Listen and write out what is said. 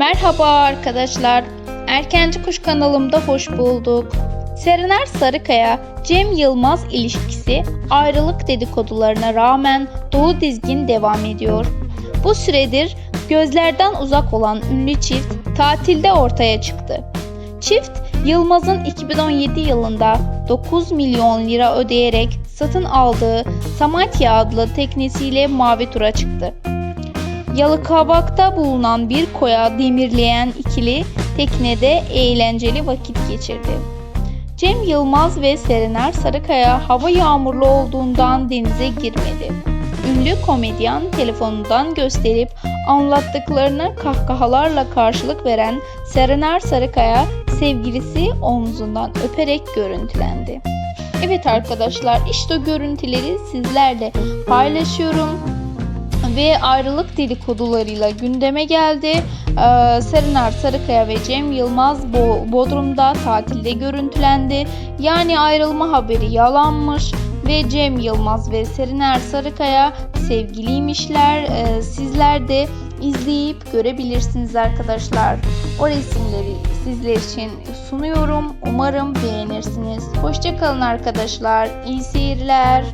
Merhaba arkadaşlar. Erkenci Kuş kanalımda hoş bulduk. Serener Sarıkaya, Cem Yılmaz ilişkisi ayrılık dedikodularına rağmen dolu dizgin devam ediyor. Bu süredir gözlerden uzak olan ünlü çift tatilde ortaya çıktı. Çift Yılmaz'ın 2017 yılında 9 milyon lira ödeyerek satın aldığı Samatya adlı teknesiyle mavi tura çıktı. Yalıkavak'ta bulunan bir koya demirleyen ikili teknede eğlenceli vakit geçirdi. Cem Yılmaz ve Serenay Sarıkaya hava yağmurlu olduğundan denize girmedi. Ünlü komedyen telefonundan gösterip anlattıklarına kahkahalarla karşılık veren Serenay Sarıkaya sevgilisi omzundan öperek görüntülendi. Evet arkadaşlar işte görüntüleri sizlerle paylaşıyorum ve ayrılık dedikodularıyla gündeme geldi. Ee, Serenay Sarıkaya ve Cem Yılmaz Bo- Bodrum'da tatilde görüntülendi. Yani ayrılma haberi yalanmış ve Cem Yılmaz ve Serenay Sarıkaya sevgiliymişler. Ee, sizler de izleyip görebilirsiniz arkadaşlar. O resimleri sizler için sunuyorum. Umarım beğenirsiniz. Hoşçakalın arkadaşlar. İyi seyirler.